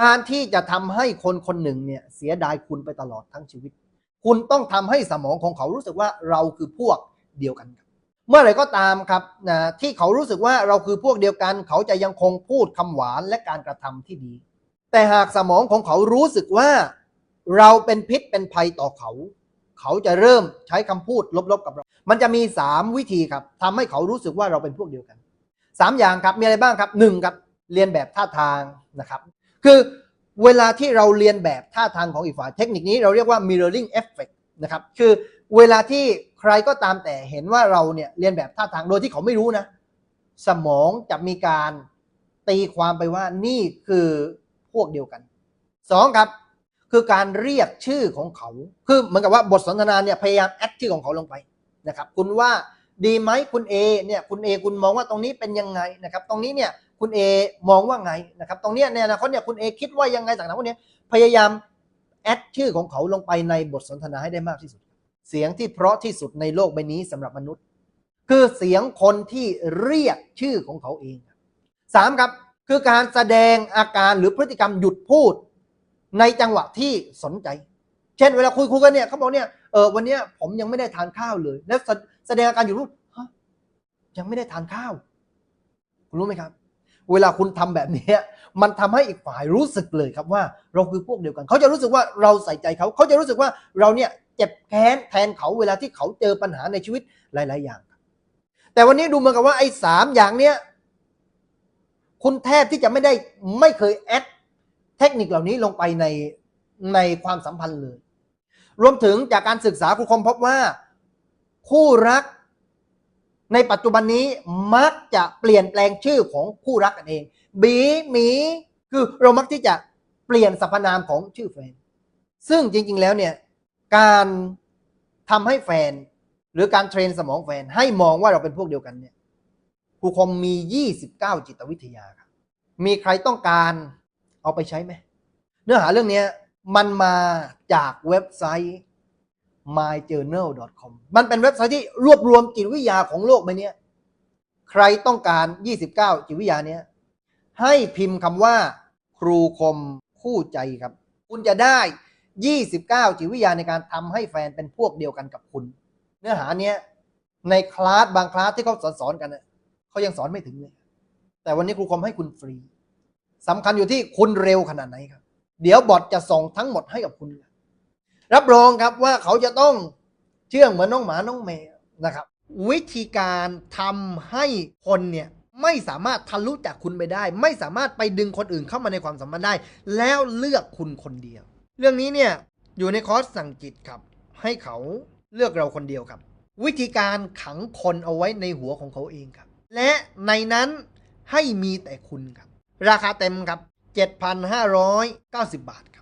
การที่จะทำให้คนคนหนึ่งเนี่ยเสียดายคุณไปตลอดทั้งชีวิต คุณต้องทำให้สมองของเขารู้สึกว่าเราคือพวกเดียวกัน เมื่อไรก็ตามครับนะที่เขารู้สึกว่าเราคือพวกเดียวกัน เขาจะยังคงพูดคำหวานและการกระทำที่ดี แต่หากสมองของเขารู้สึกว่าเราเป็นพิษเป็นภัยต่อเขา เขาจะเริ่มใช้คำพูดลบๆกับเรา มันจะมี 3 วิธีครับทำให้เขารู้สึกว่าเราเป็นพวกเดียวกัน 3 อย่างครับมีอะไรบ้างครับหนึ่งครับเรียนแบบท่าทางนะครับ คือเวลาที่เราเรียนแบบท่าทางของอีกฝ่ายเทคนิคนี้เราเรียกว่า mirroring effect นะครับคือเวลาที่ใครก็ตามแต่เห็นว่าเราเนี่ยเรียนแบบท่าทางโดยที่เขาไม่รู้นะ สมองจะมีการตีความไปว่านี่คือพวกเดียวกันสองครับ คือการเรียกชื่อของเขา คือเหมือนกับว่าบทสนทนาเนี่ยพยายามแอดชื่อของเขาลงไปนะครับ คุณว่า ดีไหมคุณเอเนี่ยคุณเอคุณมองว่าตรงนี้เป็นยังไงนะครับตรงนี้เนี่ยคุณเอมองว่าไงนะครับตรงเนี้ยในอนาคตเนี่ยคุณเอคิดว่ายังไงต่างๆพวกนี้พยายามแอดชื่อของเขาลงไปในบทสนทนาให้ได้มากที่สุด เสียงที่เพราะที่สุดในโลกใบนี้สำหรับมนุษย์ คือเสียงคนที่เรียกชื่อของเขาเองสามครับคือการแสดงอาการหรือพฤติกรรมหยุดพูดในจังหวะที่สนใจ เช่น เวลาคุยคุยกันเนี่ยเขาบอกเนี่ยเออวันนี้ผมยังไม่ได้ทานข้าวเลย แล้วแสดงอาการหยุดพูด ยังไม่ได้ทานข้าว คุณรู้ไหมครับ เวลาคุณทำแบบนี้มันทำให้อีกฝ่ายรู้สึกเลยครับว่า เราคือพวกเดียวกัน เขาจะรู้สึกว่าเราใส่ใจเขา เขาจะรู้สึกว่าเราเนี่ยเจ็บแค้นแทนเขาเวลาที่เขาเจอปัญหาในชีวิตหลาย ๆ อย่าง แต่วันนี้ดูเหมือนกับว่าไอ้สามอย่างเนี้ยคุณแทบที่จะไม่ได้ไม่เคยแอดเทคนิคเหล่านี้ลงไปในในความสัมพันธ์เลย รวมถึงจากการศึกษาครูคมพบว่า คู่รัก ในปัจจุบันนี้มักจะเปลี่ยนแปลงชื่อของคู่รักกันเอง บีหมีคือเรามักที่จะเปลี่ยนสรรพนามของชื่อแฟน ซึ่งจริง ๆ แล้วเนี่ยการทำให้แฟน หรือการเทรนสมองแฟนให้มองว่าเราเป็นพวกเดียวกันเนี่ยครูคมมี 29 จิตวิทยาครับมีใครต้องการเอาไปใช้ไหม เนื้อหาเรื่องนี้มันมาจากเว็บไซต์ myjournal.com มันเป็นเว็บไซต์ที่รวบรวมจิตวิทยาของโลกใบนี้ใครต้องการ 29 จิตวิทยาเนี้ยให้พิมพ์คำว่า ครูคมคู่ใจครับ คุณจะได้ 29 จิตวิทยาในการทำให้แฟนเป็นพวกเดียวกันกับคุณ เนื้อหาเนี้ยในคลาสบางคลาสที่เขาสอนสอนกันน่ะเขายังสอนไม่ถึงเลย แต่วันนี้ครูคมให้คุณฟรีสำคัญอยู่ที่คุณเร็วขนาดไหนครับ เดี๋ยวบอทจะส่งทั้งหมดให้กับคุณรับ รับรองครับว่าเขาจะต้องเชื่องเหมือนน้องหมาน้องแมวนะครับ วิธีการทำให้คนเนี่ยไม่สามารถทะลุจากคุณไปได้ ไม่สามารถไปดึงคนอื่นเข้ามาในความสัมพันธ์ได้ แล้วเลือกคุณคนเดียว เรื่องนี้เนี่ยอยู่ในคอร์สสั่งจิตครับ ให้เขาเลือกเราคนเดียวครับ วิธีการขังคนเอาไว้ในหัวของเขาเองครับ และในนั้นให้มีแต่คุณครับ ราคาเต็มครับ 7,590 บาทครับ